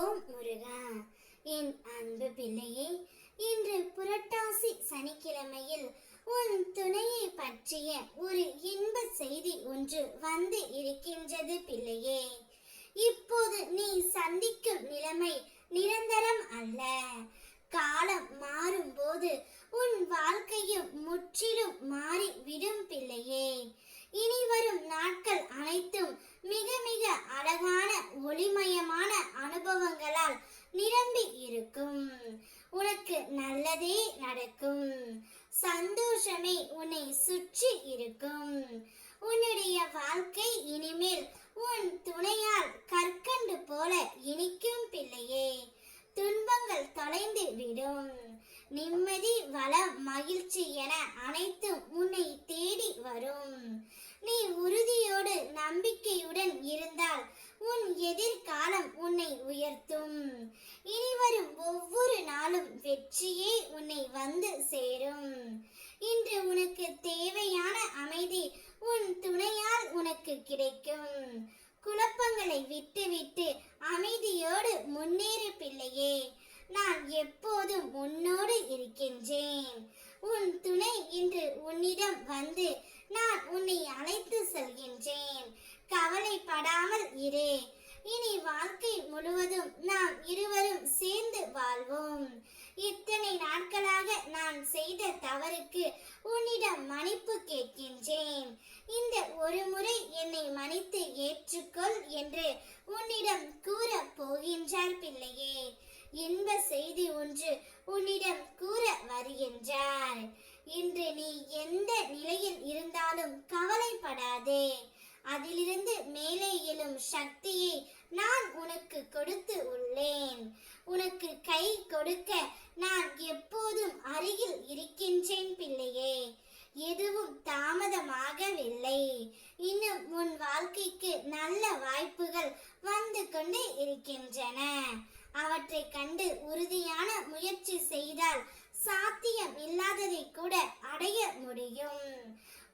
ஓம் முருகா. என் அன்பு பிள்ளையே இன்று புரட்டாசி சனிக்கிழமையில் உன் துணையை பற்றிய ஒரு இன்ப செய்தி ஒன்று வந்து இருக்கின்றது பிள்ளையே. இப்போது நீ சந்திக்கும் நிலைமை நிரந்தரம் அல்ல. காலம் மாறும்போது உன் வாழ்க்கையும் முற்றிலும் மாறி விடும் பிள்ளையே. இனி வரும் இருக்கும். உனக்கு நல்லதே நடக்கும். சந்தோஷமே உன்னை சுற்றி இருக்கும். உன்னுடைய வாழ்க்கை இனிமேல் உன் துணையால் கற்கண்டு போல இனிக்கும் பிள்ளையே. துன்பங்கள் தொலைந்து விடும். நிம்மதி வளம் மகிழ்ச்சி என அனைத்தும் உன்னை தேடி வரும். நீ உறுதியோடு நம்பிக்கையுடன் இருந்தால் உன் எதிர்காலம் உன்னை உயர்த்தும். இனிவரும் ஒவ்வொரு நாளும் வெற்றியே உன்னை வந்து சேரும். இன்று உனக்கு தேவையான அமைதி உன் துணையால் உனக்கு கிடைக்கும். குழப்பங்களை விட்டுவிட்டு அமைதியோடு முன்னேறு பிள்ளையே. நான் எப்போதும் உன்னோடு இருக்கின்றேன். உன் துணை இன்று உன்னிடம் வந்து நான் உன்னை அழைத்து செல்கின்றேன். கவலைப்படாமல் இரே. இனி வாழ்க்கை முழுவதும் நாம் இருவரும் சேர்ந்து வாழ்வோம். இத்தனை நாட்களாக நான் செய்த தவறுக்கு உன்னிடம் மன்னிப்பு கேட்கின்றேன். இந்த ஒரு முறை என்னை மன்னித்து ஏற்றுக்கொள் என்று உன்னிடம் கூற போகின்றார் பிள்ளையே. இன்ப செய்தி ஒன்று உன்னிடம் கூற வருகின்றார். இன்று நீ எந்த நிலையில் இருந்தாலும் கவலைப்படாதே. அதிலிருந்து மேலே எழும் சக்தியை நான் உனக்கு கொடுத்து உள்ளேன். உனக்கு கை கொடுக்க நான் எப்போதும் அருகில் இருக்கின்றேன் பிள்ளையே. எதுவும் தாமதமாகவில்லை. இன்னும் உன் வாழ்க்கைக்கு நல்ல வாய்ப்புகள் வந்து கொண்டே இருக்கின்றன. அவற்றை கண்டு உறுதியான முயற்சி செய்தால் சாத்தியம் இல்லாததை கூட அடைய முடியும்.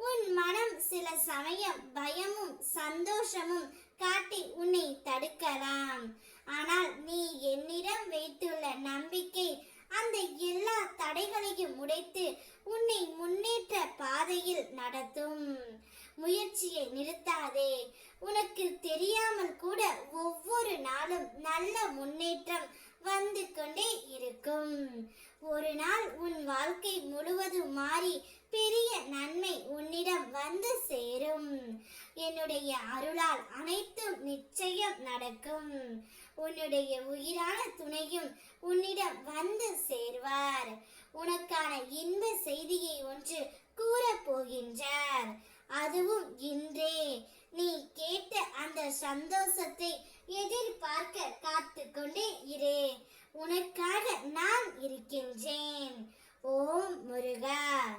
உன் மனம் சில சமயம் பயமும் சந்தோஷமும் காட்டி உன்னை தடுக்கலாம். ஆனால் நீ என்னிடம் வைத்துள்ள நம்பிக்கை அந்த எல்லா தடைகளையும் உடைத்து உன்னை முன்னேற்ற பாதையில் நடத்தும். முயற்சியை நிறுத்தாதே. உனக்கு தெரியாமல் கூட ஒவ்வொரு நாளும் நல்ல முன்னேற்றம் வந்து கொண்டே இருக்கும். ஒரு நாள் உன் வாழ்க்கை முழுவதும் மாறி பெரிய நன்மை உன்னிடம் வந்து சேரும். என்னுடைய அருளால் அனைத்தும் நிச்சயம் நடக்கும். உன்னுடைய உயிரான துணையும் உன்னிடம் வந்து சேர்வார். உனக்கான இன்ப செய்தியை ஒன்று கூறப் போகின்றார். அதுவும் இன்றே. நீ கேட்ட அந்த சந்தோஷத்தை எதிர்பார்க்க காத்து கொண்டே இரு. உனக்காக நான் இருக்கின்றேன். ஓம் முருகா.